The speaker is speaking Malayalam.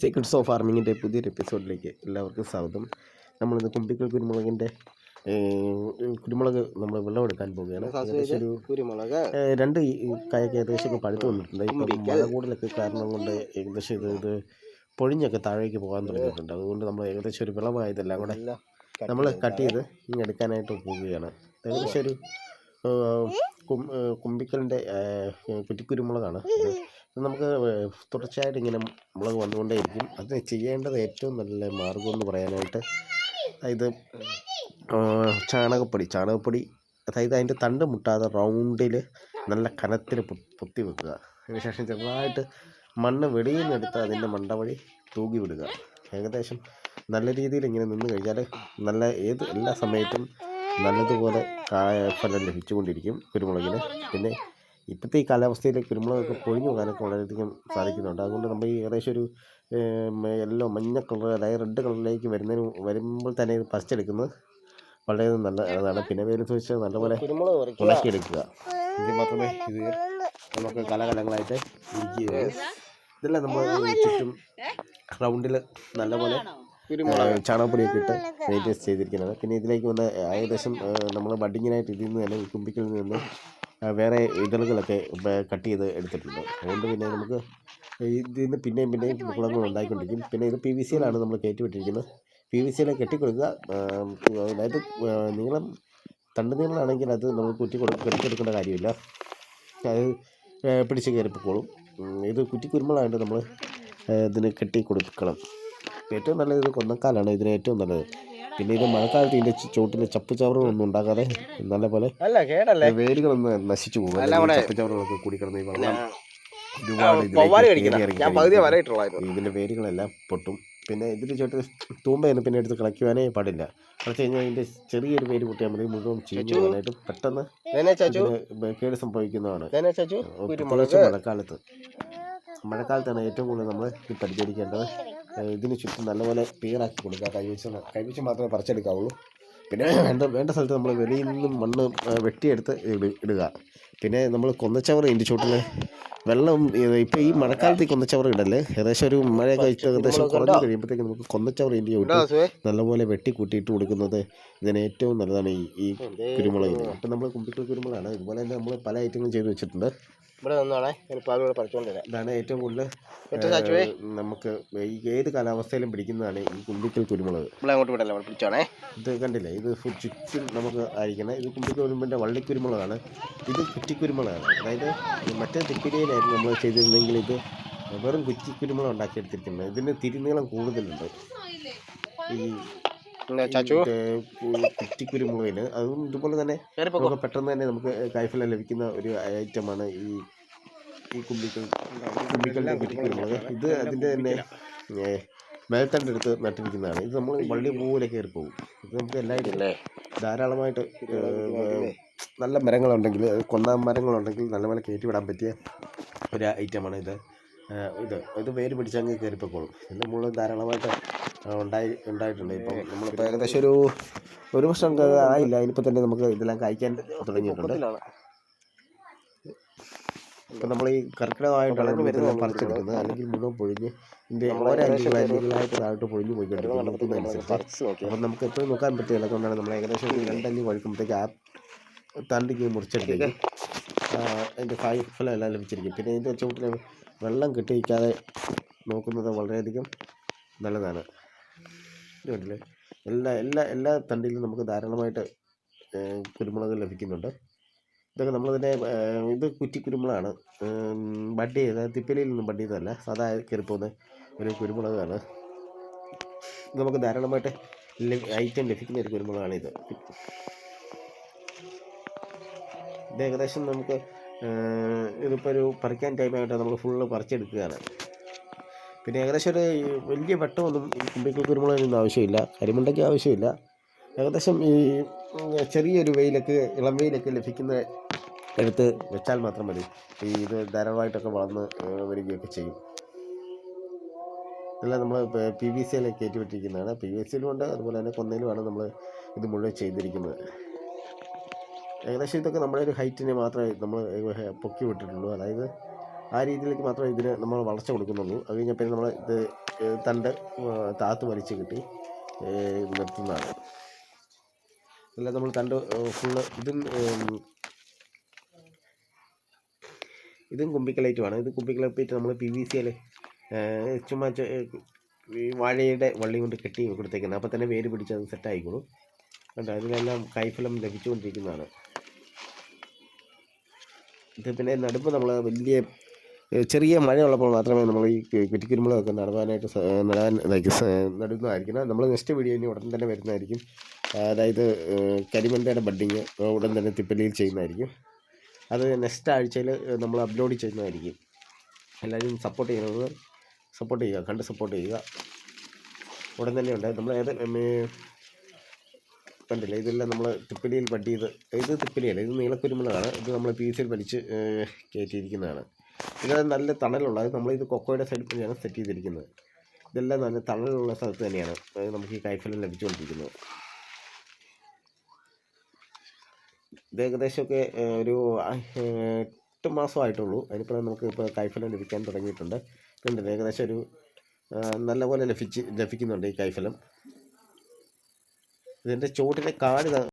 സീക്രട്സ് ഓഫ് ഫാർമിങ്ങിന്റെ പുതിയൊരു എപ്പിസോഡിലേക്ക് എല്ലാവർക്കും സ്വാഗതം. നമ്മളിന്ന് കുമ്പിക്കൽ കുരുമുളകിന്റെ കുരുമുളക് നമ്മൾ വിളവെടുക്കാൻ പോവുകയാണ്. ഏകദേശം ഒരു കുരുമുളക്. രണ്ട് കായൊക്കെ ഏകദേശം ഒക്കെ പഴുത്ത് വന്നിട്ടുണ്ട്. ഇപ്പം. മഴ കൂടുതലൊക്കെ കാരണം കൊണ്ട് ഏകദേശം ഇത് ഇത് പൊഴിഞ്ഞൊക്കെ താഴേക്ക് പോകാൻ തുടങ്ങിയിട്ടുണ്ട്. അതുകൊണ്ട് നമ്മൾ ഏകദേശം ഒരു വിളവായതെല്ലാം കൂടെ നമ്മൾ കട്ട് ചെയ്ത് ഇങ്ങനെ എടുക്കാനായിട്ട് പോവുകയാണ്. ഏകദേശം ഒരു കുമ്പിക്കലിന്റെ കുറ്റിക്കുരുമുളകാണ് നമുക്ക് തുടർച്ചയായിട്ട് ഇങ്ങനെ മുളക് വന്നുകൊണ്ടേയിരിക്കും. അത് ചെയ്യേണ്ടത് ഏറ്റവും നല്ല മാർഗം എന്ന് പറയാനായിട്ട് അതായത് ചാണകപ്പൊടി. ചാണകപ്പൊടി അതായത് അതിന്റെ തണ്ട് മുട്ടാതെ റൗണ്ടിൽ നല്ല കനത്തിൽ പൊത്തി വെക്കുക. അതിനുശേഷം ചെറുതായിട്ട് മണ്ണ് വെളിയിൽ നിന്നെടുത്ത് അതിന്റെ മണ്ട വഴി തൂകി വിടുക. ഏകദേശം നല്ല രീതിയിൽ ഇങ്ങനെ നിന്ന് കഴിഞ്ഞാൽ നല്ല ഏത് എല്ലാ സമയത്തും നല്ലതുപോലെ കായ ഫലം ലഭിച്ചുകൊണ്ടിരിക്കും കുരുമുളകിന്. പിന്നെ ഇപ്പോഴത്തെ ഈ കാലാവസ്ഥയിൽ കുരുമുളകൊക്കെ പൊഴിഞ്ഞു പോകാനൊക്കെ വളരെയധികം സാധിക്കുന്നുണ്ട്. അതുകൊണ്ട് നമ്മൾ ഈ ഏകദേശം ഒരു യെല്ലോ മഞ്ഞ കളർ അതായത് റെഡ് കളറിലേക്ക് വരുന്നതിന് വരുമ്പോൾ തന്നെ ഇത് പറിച്ചെടുക്കുന്നത് വളരെ നല്ല നല്ലതാണ് പിന്നെ വെയിലത്ത് വെച്ച് നല്ലപോലെ ഉണക്കിയെടുക്കുക എങ്കിൽ മാത്രമേ ഇത് നമുക്ക് കലകലങ്ങളായിട്ട് ഇരിക്കുകയുള്ളൂ ഇതെല്ലാം നമ്മൾ ചുറ്റും റൗണ്ടിൽ നല്ലപോലെ ചാണകപ്പൊടിയൊക്കെ ഇട്ട് മെയിന്റെയിൻസ് ചെയ്തിരിക്കുന്നതാണ് പിന്നെ ഇതിലേക്ക് വന്ന ഏകദേശം നമ്മൾ ബഡിങ്ങിനായിട്ട് ഇതിൽ നിന്ന് തന്നെ കുമ്പിക്കിൽ നിന്ന് വേറെ ഇതളുകളൊക്കെ കട്ട് ചെയ്ത് എടുത്തിട്ടുണ്ട്. അതുകൊണ്ട് പിന്നെ നമുക്ക് ഇതിൽ നിന്ന് പിന്നെയും പിന്നെയും കുളങ്ങൾ ഉണ്ടായിക്കൊണ്ടിരിക്കും. പിന്നെ ഇത് പി വി സിയിലാണ് നമ്മൾ കയറ്റി വിട്ടിരിക്കുന്നത് പി വി സിയിലെ കെട്ടിക്കൊടുക്കുക അതായത് നീളം തണ്ട് നീളമാണെങ്കിൽ അത് നമ്മൾ കുറ്റി കൊടു കെട്ടിക്കൊടുക്കേണ്ട കാര്യമില്ല. അത് പിടിച്ച് കയറിപ്പോക്കോളും. ഉം, ഇത് കുറ്റി കുരുമുളകായിട്ട് നമ്മൾ ഇതിന് കെട്ടി കൊടുക്കണം ഏറ്റവും നല്ലത് ഇത് കൊന്നക്കാലാണ് ഇതിന് ഏറ്റവും നല്ലത്. പിന്നെ ഇത് മഴക്കാലത്ത് ഇതിന്റെ ചുവട്ടിൽ ചപ്പുചവറുകളൊന്നും ഉണ്ടാകാതെ നല്ല പോലെ വേരുകളൊന്നും നശിച്ചു പോകും. ചപ്പുചവറുകളൊക്കെ കൂടി ഈ വെള്ളം ഒരുപാട് ഇതിന്റെ വേരുകളെല്ലാം പൊട്ടും. പിന്നെ ഇതിന്റെ ചോട്ടിൽ തൂമ്പയൊന്നും പിന്നെ എടുത്ത് കളയ്ക്കുവാനേ പാടില്ല. കളച്ച് കഴിഞ്ഞാൽ ഇതിന്റെ ചെറിയൊരു വേര് പൊട്ടിയാൽ മതി. മുഴുവൻ ചീഞ്ഞു പോകാനായിട്ട് പെട്ടെന്ന് കേട് സംഭവിക്കുന്നതാണ്. മഴക്കാലത്ത്. മഴക്കാലത്താണ് ഏറ്റവും കൂടുതൽ നമ്മൾ പരിചരിക്കേണ്ടത്. ഇതിന് ചുറ്റും നല്ലപോലെ ക്ലിയറാക്കി കൊടുക്കുക. കൈവച്ച് കൈവച്ച് മാത്രമേ പറിച്ചെടുക്കാവുള്ളൂ. പിന്നെ വേണ്ട വേണ്ട സ്ഥലത്ത് നമ്മൾ വെളിയിൽ നിന്നും മണ്ണ് വെട്ടിയെടുത്ത് ഇട- ഇടുക. പിന്നെ നമ്മൾ കൊന്നച്ചവർ ഇന്റെ ചൂട്ടിൽ വെള്ളം ഇപ്പോൾ ഈ മഴക്കാലത്ത് ഈ കൊന്നച്ചവർ ഇടല്ലേ ഏകദേശം ഒരു മഴയൊക്കെ വെച്ച് ഏകദേശം കുറഞ്ഞു കഴിയുമ്പോഴത്തേക്ക് നമുക്ക് കൊന്നച്ചവർ ഇന്റെ ചൂട്ടിൽ നല്ലപോലെ വെട്ടി കൂട്ടിയിട്ട് കൊടുക്കുന്നത് ഇതിന് ഏറ്റവും നല്ലതാണ് ഈ ഈ കുരുമുളക്. ഇപ്പം നമ്മൾ കുമ്പിക്കൽ കുരുമുളകാണ്. ഇതുപോലെ തന്നെ നമ്മൾ പല ഐറ്റങ്ങളും ചെയ്ത് വെച്ചിട്ടുണ്ട്. ഇവിടെ നിന്നാണേ ഇപ്പോൾ അതുകൂടെ ഇതാണ് ഏറ്റവും കൂടുതൽ നമുക്ക് ഏത് കാലാവസ്ഥയിലും പിടിക്കുന്നതാണ് ഈ കുമ്പിക്കൽ കുരുമുളക്. ഇവിടെ അങ്ങോട്ട് വിടല്ലേ പിടിച്ചോണേ? ഇത് കണ്ടില്ലേ? ഇത് ചുറ്റും നമുക്ക് ആയിരിക്കണം. ഇത് കുമ്പിക്കൽ കുരുമ്പിന്റെ വള്ളിക്കുരുമുളകാണ്. ഇത് കുറ്റിക്കുരുമുളകാണ്. അതായത് മറ്റേ തിപ്പിരിയിലായിരുന്നു നമ്മൾ ചെയ്തിരുന്നെങ്കിൽ ഇത് വെറും കുറ്റിക്കുരുമുളക് ഉണ്ടാക്കിയെടുത്തിരിക്കുന്നത്. ഇതിന് തിരുനീളം കൂടുതലുണ്ട്. ഈ ചാച്ചു? ഏഹ്, കു- കുറ്റിക്കുരുമുളകിന് അതും ഇതുപോലെ തന്നെ നമുക്ക് പെട്ടെന്ന് തന്നെ നമുക്ക് കായ്ഫലം ലഭിക്കുന്ന ഒരു ഐറ്റമാണ് ഈ ഈ കുമ്പിക്കൽ കുമ്പിക്കലിന്റെ കുറ്റിക്കുരുമുളക് ഇത് അതിന്റെ തന്നെ ഏഹ്, മേൽത്തണ്ടെടുത്ത് നട്ടിരിക്കുന്നതാണ്. ഇത് നമ്മൾ വള്ളി പോലെ കയറി പോകും ഇത് നമുക്ക് എല്ലാവരും അല്ലേ ധാരാളമായിട്ട് നല്ല മരങ്ങളുണ്ടെങ്കിൽ കൊന്ന മരങ്ങളുണ്ടെങ്കിൽ നല്ല പോലെ കയറ്റി വിടാൻ പറ്റിയ ഒരു ഐറ്റമാണ് ഇത്. ഇത് ഇത് വേര് പിടിച്ചങ്ങ് കയറിപ്പോക്കോളും. ഇതിന്റെ മുകളിൽ ധാരാളമായിട്ട് ഉണ്ടായി ഉണ്ടായിട്ടുണ്ട്. ഇപ്പം നമ്മളിപ്പോൾ ഏകദേശം ഒരു ഒരു വർഷം ആയില്ല. അതിനിപ്പോൾ തന്നെ നമുക്ക് ഇതെല്ലാം കായ്ക്കാൻ തുടങ്ങിയിട്ടുണ്ട്. ഇപ്പം നമ്മൾ ഈ കർക്കിടകമായിട്ടാണ് ഇതെല്ലാം പറിച്ചെടുക്കുന്നത്. അല്ലെങ്കിൽ മുഴുവൻ പൊഴിഞ്ഞ് ഇതിന്റെ ഓരോ അഞ്ച് വാല്യങ്ങളായിട്ട് താഴോട്ട് പൊഴിഞ്ഞ് പോയിക്കൊണ്ടിരിക്കുന്നത് അപ്പം നമുക്ക് എപ്പോഴും നോക്കാൻ പറ്റില്ല. അതുകൊണ്ടാണ് നമ്മൾ ഏകദേശം രണ്ടല്ലി വഴുക്കുമ്പോഴത്തേക്ക് ആ തണ്ടിക്ക് മുറിച്ചെടുത്തേക്ക്. അതിന്റെ കായ്ഫലം എല്ലാം ലഭിച്ചിരിക്കും. പിന്നെ ഇതിന്റെ ചുവട്ടിൽ വെള്ളം കെട്ടിവയ്ക്കാതെ നോക്കുന്നത് വളരെയധികം നല്ലതാണ്. ഇത് കണ്ടില്ലേ? എല്ലാ എല്ലാ എല്ലാ തണ്ടിലും നമുക്ക് ധാരാളമായിട്ട് കുരുമുളക് ലഭിക്കുന്നുണ്ട്. ഇതൊക്കെ നമ്മൾ തന്നെ ഇത് കുറ്റി കുരുമുളകാണ്. ബഡ് ചെയ്ത തിപ്പലിയിൽ നിന്നും ബഡ് ചെയ്തതല്ല സാധാ കയറിപ്പോകുന്ന ഒരു കുരുമുളകാണ്. നമുക്ക് ധാരാളമായിട്ട് ഐറ്റം ലഭിക്കുന്ന ഒരു കുരുമുളകാണ് ഇത് ഏകദേശം നമുക്ക് ഇതിപ്പോൾ ഒരു പറിക്കാൻ ടൈമായിട്ട് നമ്മൾ ഫുള്ള് പറിച്ചെടുക്കുകയാണ്. പിന്നെ ഏകദേശം ഒരു വലിയ വെട്ടമൊന്നും ഈ കുമ്പിക്കൽ കുരുമുളകിനൊന്നും ആവശ്യമില്ല. കരിമുണ്ടയ്ക്ക് ആവശ്യമില്ല. ഏകദേശം ഈ ചെറിയൊരു വെയിലൊക്കെ ഇളം വെയിലൊക്കെ ലഭിക്കുന്ന എടുത്ത് വെച്ചാൽ മാത്രം മതി. ഈ ഇത് ധാരാളമായിട്ടൊക്കെ വളർന്ന് വരികയൊക്കെ ചെയ്യും. ഇതെല്ലാം നമ്മൾ പി വി സിയിലേക്ക് കയറ്റി വിട്ടിരിക്കുന്നതാണ് പി വി സിയിലുമുണ്ട് അതുപോലെ തന്നെ കൊന്നയിലുമാണ് നമ്മൾ ഇത് മുഴുവൻ ചെയ്തിരിക്കുന്നത്. ഏകദേശം ഇതൊക്കെ നമ്മുടെ ഒരു ഹൈറ്റിനെ മാത്രമേ നമ്മൾ പൊക്കി വിട്ടിട്ടുള്ളൂ. അതായത് ആ രീതിയിലേക്ക് മാത്രമേ ഇതിന് നമ്മൾ വളർച്ച കൊടുക്കുന്നുള്ളൂ. അത് കഴിഞ്ഞാൽ പിന്നെ നമ്മൾ ഇത് തണ്ട് താത്ത് വലിച്ച് കിട്ടി നിർത്തുന്നതാണ്. അല്ല നമ്മൾ തണ്ട് ഫുള്ള് ഇതും ഇതും കുമ്പിക്കലൈറ്റുമാണ്. ഇത് കുമ്പിക്കലൈറ്റ് നമ്മൾ പി വി സിയിൽ ചുമ്മാ ഈ വാഴയുടെ വള്ളി കൊണ്ട് കെട്ടി കൊടുത്തേക്കുന്നത് അപ്പോൾ തന്നെ വേര് പിടിച്ച് അത് സെറ്റ് കണ്ടോ? അതിലെല്ലാം കൈഫലം ലഭിച്ചുകൊണ്ടിരിക്കുന്നതാണ്. ഇത് പിന്നെ നടുമ്പോൾ നമ്മൾ വലിയ ചെറിയ മഴയുള്ളപ്പോൾ മാത്രമേ നമ്മൾ ഈ കുറ്റിക്കുരുമുളകൊക്കെ നടുവാനായിട്ട് നടാൻ നടുന്നതായിരിക്കണം നമ്മൾ നെക്സ്റ്റ് വീഡിയോ ഇനി ഉടൻ തന്നെ വരുന്നതായിരിക്കും. അതായത് കരിമന്തയുടെ ബഡ്ഡിങ് ഉടൻ തന്നെ തിപ്പല്ലിയിൽ ചെയ്യുന്നതായിരിക്കും. അത് നെക്സ്റ്റ് ആഴ്ചയിൽ നമ്മൾ അപ്ലോഡ് ചെയ്യുന്നതായിരിക്കും. എല്ലാവരും സപ്പോർട്ട് ചെയ്യുന്നത് സപ്പോർട്ട് ചെയ്യുക കണ്ട് സപ്പോർട്ട് ചെയ്യുക. ഉടൻ തന്നെ ഉണ്ട്. നമ്മൾ ഏത് കണ്ടില്ലേ? ഇതെല്ലാം നമ്മൾ തിപ്പലിയിൽ വട്ടി ചെയ്ത് ഇത് തിപ്പലിയല്ല ഇത് നീളക്കുരുമുളകാണ്. ഇത് നമ്മൾ പീസിൽ വലിച്ച് കയറ്റിയിരിക്കുന്നതാണ് ഇത് നല്ല തണലുള്ള അത് നമ്മളിത് കൊക്കോയുടെ സൈഡിൽ തന്നെയാണ് സെറ്റ് ചെയ്തിരിക്കുന്നത്. ഇതെല്ലാം നല്ല തണലുള്ള സ്ഥലത്ത് തന്നെയാണ്. നമുക്ക് ഈ കൈഫലം ലഭിച്ചുകൊണ്ടിരിക്കുന്നത്. ഇത് ഏകദേശമൊക്കെ ഒരു എട്ട് മാസമായിട്ടുള്ളൂ. അതിനിപ്പോൾ നമുക്ക് ഇപ്പോൾ കൈഫലം ലഭിക്കാൻ തുടങ്ങിയിട്ടുണ്ട്. കണ്ടില്ല? ഏകദേശം ഒരു നല്ലപോലെ ലഭിച്ച് ലഭിക്കുന്നുണ്ട് ഈ കൈഫലം ഇതിന്റെ ചുവട്ടിലെ കാട്